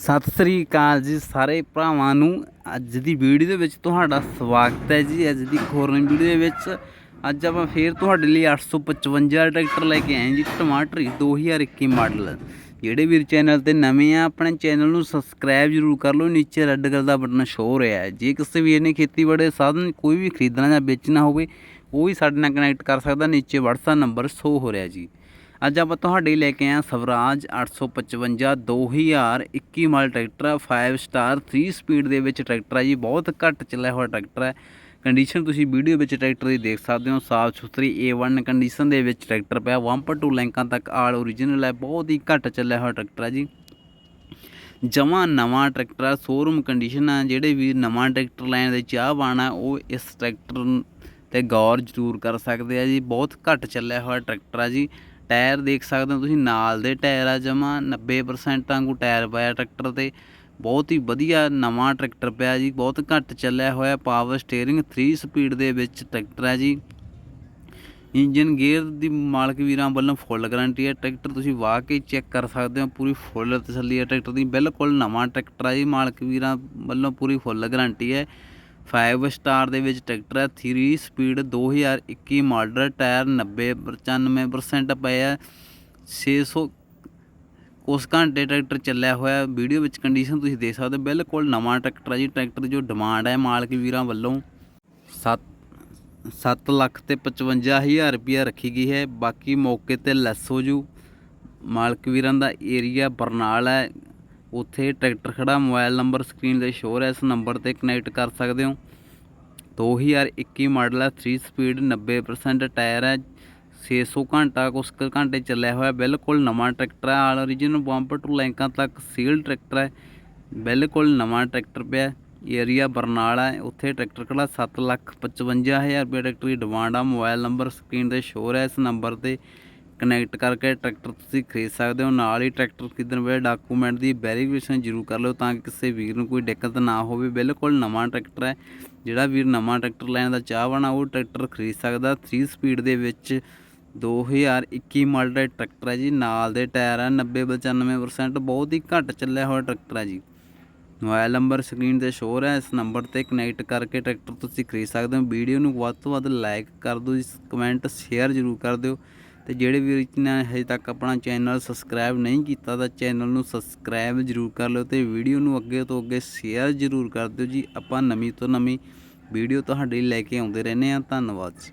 ਸਤਿ ਸ੍ਰੀ ਅਕਾਲ ਜੀ ਸਾਰੇ ਭਰਾਵਾਂ ਨੂੰ। ਅੱਜ ਦੀ ਵੀਡੀਓ ਦੇ ਵਿੱਚ ਤੁਹਾਡਾ ਸਵਾਗਤ ਹੈ ਜੀ। ਅੱਜ ਦੀ ਇੱਕ ਹੋਰ ਵੀਡੀਓ ਦੇ ਵਿੱਚ ਅੱਜ ਆਪਾਂ ਫੇਰ ਤੁਹਾਡੇ ਲਈ 855 ਟਰੈਕਟਰ ਲੈ ਕੇ ਆਏ ਜੀ, ਟਮਾਟਰ 2021 ਮਾਡਲ। ਜਿਹੜੇ ਵੀਰ ਚੈਨਲ ਤੇ ਨਵੇਂ ਆ, ਆਪਣੇ ਚੈਨਲ ਨੂੰ ਸਬਸਕ੍ਰਾਈਬ ਜਰੂਰ ਕਰ ਲਓ। ਨੀਚੇ ਰੈੱਡ ਕਲਰ ਦਾ ਬਟਨ ਸ਼ੋ ਹੋ ਰਿਹਾ ਹੈ। ਜੇ ਕਿਸੇ ਵੀਰ ਨੇ ਖੇਤੀਬਾੜੀ ਦੇ ਸਾਧਨ ਕੋਈ ਵੀ ਖਰੀਦਣਾ ਜਾਂ ਵੇਚਣਾ ਹੋਵੇ, ਉਹ ਵੀ ਸਾਡੇ ਨਾਲ ਕਨੈਕਟ ਕਰ ਸਕਦਾ। ਨੀਚੇ WhatsApp ਨੰਬਰ ਸ਼ੋ ਹੋ ਰਿਹਾ ਜੀ। ਅੱਜ ਆਪਾਂ ਤੁਹਾਡੇ ਲਈ ਲੈ ਕੇ ਆਏ ਹਾਂ ਸਵਰਾਜ 855 2021 ਮਾਡਲ ਟਰੈਕਟਰ ਆ 5 ਸਟਾਰ 3 ਸਪੀਡ ਦੇ ਵਿੱਚ ਟਰੈਕਟਰ ਆ ਜੀ, ਬਹੁਤ ਘੱਟ ਚੱਲਿਆ ਹੋਇਆ ਟਰੈਕਟਰ ਹੈ ਕੰਡੀਸ਼ਨ ਤੁਸੀਂ ਵੀਡੀਓ ਵਿੱਚ ਟਰੈਕਟਰ ਦੀ ਦੇਖ ਸਕਦੇ ਹੋ, ਸਾਫ਼ ਸੁਥਰੀ A1 ਕੰਡੀਸ਼ਨ ਦੇ ਵਿੱਚ ਟਰੈਕਟਰ ਪਿਆ ਵੰਪ ਟੂ ਲੈਂਕਾਂ ਤੱਕ ਆਲ ਓਰੀਜਨਲ ਹੈ ਬਹੁਤ ਹੀ ਘੱਟ ਚੱਲਿਆ ਹੋਇਆ ਟਰੈਕਟਰ ਹੈ ਜੀ। ਜਮਾਂ ਨਵਾਂ ਟਰੈਕਟਰ ਹੈ ਸ਼ੋਰੂਮ ਕੰਡੀਸ਼ਨ ਆ, ਜਿਹੜੇ ਵੀ ਨਵਾਂ ਟਰੈਕਟਰ ਲੈਣ ਦੇ ਚਾਹਵਾਨ ਬਾਣਾ ਉਹ ਇਸ ਟਰੈਕਟਰ ਤੇ ਗੌਰ ਜ਼ਰੂਰ ਕਰ ਸਕਦੇ ਆ ਜੀ, ਬਹੁਤ ਘੱਟ ਚੱਲਿਆ ਹੋਇਆ ਟਰੈਕਟਰ ਆ ਜੀ। ਟਾਇਰ ਦੇਖ ਸਕਦੇ ਹੋ ਤੁਸੀਂ, ਨਾਲ ਦੇ ਟਾਇਰ ਆ ਜਮਾ 90% ਵਾਂਗੂ ਟਾਇਰ ਪਾਇਆ ਟਰੈਕਟਰ ਤੇ। ਬਹੁਤ ਹੀ ਵਧੀਆ ਨਵਾਂ ਟਰੈਕਟਰ ਪਿਆ ਜੀ, ਬਹੁਤ ਘੱਟ ਚੱਲਿਆ ਹੋਇਆ ਪਾਵਰ ਸਟੀਅਰਿੰਗ 3 ਸਪੀਡ ਦੇ ਵਿੱਚ ਟਰੈਕਟਰ ਹੈ ਜੀ। ਇੰਜਨ ਗੇਅਰ ਦੀ ਮਾਲਕ ਵੀਰਾਂ ਵੱਲੋਂ ਫੁੱਲ ਗਾਰੰਟੀ ਹੈ, ਟਰੈਕਟਰ ਤੁਸੀਂ ਵਾਹ ਕੇ ਚੈੱਕ ਕਰ ਸਕਦੇ ਹੋ, ਪੂਰੀ ਫੁੱਲ ਤਸੱਲੀ ਹੈ ਟਰੈਕਟਰ ਦੀ, ਬਿਲਕੁਲ ਨਵਾਂ ਟਰੈਕਟਰ ਹੈ ਜੀ, ਮਾਲਕ ਵੀਰਾਂ ਵੱਲੋਂ ਪੂਰੀ ਫੁੱਲ ਗਾਰੰਟੀ ਹੈ। 5 ਸਟਾਰ ਦੇ ਵਿੱਚ ਟਰੈਕਟਰ ਹੈ। 3 ਸਪੀਡ 2021 ਮਾਡਲ, ਟਾਇਰ 90 95% ਪਏ ਆ। 600 ਉਸ ਘੰਟੇ ਟਰੈਕਟਰ ਚੱਲਿਆ ਹੋਇਆ ਵੀਡੀਓ ਵਿੱਚ ਕੰਡੀਸ਼ਨ ਤੁਸੀਂ ਦੇਖ ਸਕਦੇ ਹੋ। ਬਿਲਕੁਲ ਨਵਾਂ ਟਰੈਕਟਰ ਹੈ ਜੀ। ਟਰੈਕਟਰ ਦੀ ਜੋ ਡਿਮਾਂਡ ਹੈ ਮਾਲਕ ਵੀਰਾਂ ਵੱਲੋਂ। 7 7 ਲੱਖ ਤੇ 55000 ਰੁਪਇਆ ਰੱਖੀ ਗਈ ਹੈ। ਬਾਕੀ ਮੌਕੇ ਤੇ ਲੈਸ ਹੋ ਜੂ। ਮਾਲਕ ਵੀਰਾਂ ਦਾ ਏਰੀਆ ਬਰਨਾਲ ਹੈ। ਉੱਥੇ ਟਰੈਕਟਰ ਖੜਾ, ਮੋਬਾਈਲ ਨੰਬਰ ਸਕਰੀਨ ਤੇ ਸ਼ੋਅ ਹੈ ਇਸ ਨੰਬਰ ਤੇ ਕਨੈਕਟ ਕਰ ਸਕਦੇ ਹੋ। 2021 ਮਾਡਲ ਹੈ 3 ਸਪੀਡ 90% ਟਾਇਰ ਹੈ 600 ਘੰਟਾ ਕੁਛ ਕੁ ਘੰਟੇ ਚੱਲਿਆ ਹੋਇਆ, ਬਿਲਕੁਲ ਨਵਾਂ ਟਰੈਕਟਰ ਹੈ ਆਲ ਓਰੀਜਨਲ ਬੰਪਰ ਟੂ ਲੈਂਕਾਂ ਤੱਕ ਸੀਲ ਟਰੈਕਟਰ ਹੈ, ਬਿਲਕੁਲ ਨਵਾਂ ਟਰੈਕਟਰ ਪਿਆ ਏਰੀਆ ਬਰਨਾਲਾ ਹੈ, ਉੱਥੇ ਟਰੈਕਟਰ ਖੜਾ 7 ਲੱਖ 55000 ਰੁਪਏ ਟਰੈਕਟਰ ਦੀ ਡਿਮਾਂਡ ਆ, ਮੋਬਾਈਲ ਨੰਬਰ ਸਕਰੀਨ ਤੇ ਸ਼ੋਅ ਹੈ ਇਸ ਨੰਬਰ ਤੇ ਕਨੈਕਟ ਕਰਕੇ ਟਰੈਕਟਰ ਤੁਸੀਂ ਖਰੀਦ ਸਕਦੇ ਹੋ। ਨਾਲ ਹੀ ਟਰੈਕਟਰ ਖਰੀਦਣ ਵੇਲੇ ਡਾਕੂਮੈਂਟ ਦੀ ਵੈਰੀਫਿਕੇਸ਼ਨ ਜ਼ਰੂਰ ਕਰ ਲਓ ਤਾਂ ਕਿ ਕਿਸੇ ਵੀਰ ਨੂੰ ਕੋਈ ਦਿੱਕਤ ਨਾ ਹੋਵੇ। ਬਿਲਕੁਲ ਨਵਾਂ ਟਰੈਕਟਰ ਹੈ। ਜਿਹੜਾ ਵੀਰ ਨਵਾਂ ਟਰੈਕਟਰ ਲੈਣ ਦਾ ਚਾਹਵਾਨ ਉਹ ਟਰੈਕਟਰ ਖਰੀਦ ਸਕਦਾ। 3 ਸਪੀਡ ਦੇ ਵਿੱਚ 2021 ਮਾਡਲ ਦਾ ਟਰੈਕਟਰ ਹੈ ਜੀ। ਨਾਲ ਦੇ ਟਾਇਰ ਹੈ 90 95% ਬਹੁਤ ਹੀ ਘੱਟ ਚੱਲਿਆ ਹੋਇਆ ਟਰੈਕਟਰ ਹੈ ਜੀ। ਮੋਬਾਈਲ ਨੰਬਰ ਸਕਰੀਨ ਤੇ ਸ਼ੋਅ ਹੈ ਇਸ ਨੰਬਰ ਤੇ ਕਨੈਕਟ ਕਰਕੇ ਟਰੈਕਟਰ ਤੁਸੀਂ ਖਰੀਦ ਸਕਦੇ ਹੋ। ਵੀਡੀਓ ਨੂੰ ਵੱਧ ਤੋਂ ਵੱਧ ਲਾਈਕ ਕਰ ਦਿਓ ਜੀ। ਕਮੈਂਟ ਸ਼ੇਅਰ ਜ਼ਰੂਰ ਕਰ ਦਿਓ। ਤੇ ਜਿਹੜੇ ਵੀਰ ਨੇ ਹਜੇ ਤੱਕ ਆਪਣਾ ਚੈਨਲ ਸਬਸਕ੍ਰਾਈਬ ਨਹੀਂ ਕੀਤਾ ਤਾਂ ਚੈਨਲ ਨੂੰ ਸਬਸਕ੍ਰਾਈਬ ਜ਼ਰੂਰ ਕਰ ਲਓ ਤੇ ਵੀਡੀਓ ਨੂੰ ਅੱਗੇ ਤੋਂ ਅੱਗੇ ਸ਼ੇਅਰ ਜ਼ਰੂਰ ਕਰ ਦਿਓ ਜੀ। ਆਪਾਂ ਨਵੀਂ ਤੋਂ ਨਵੀਂ ਵੀਡੀਓ ਤੁਹਾਡੇ ਲਈ ਲੈ ਕੇ ਆਉਂਦੇ ਰਹਿੰਦੇ ਹਾਂ। ਧੰਨਵਾਦ ਜੀ।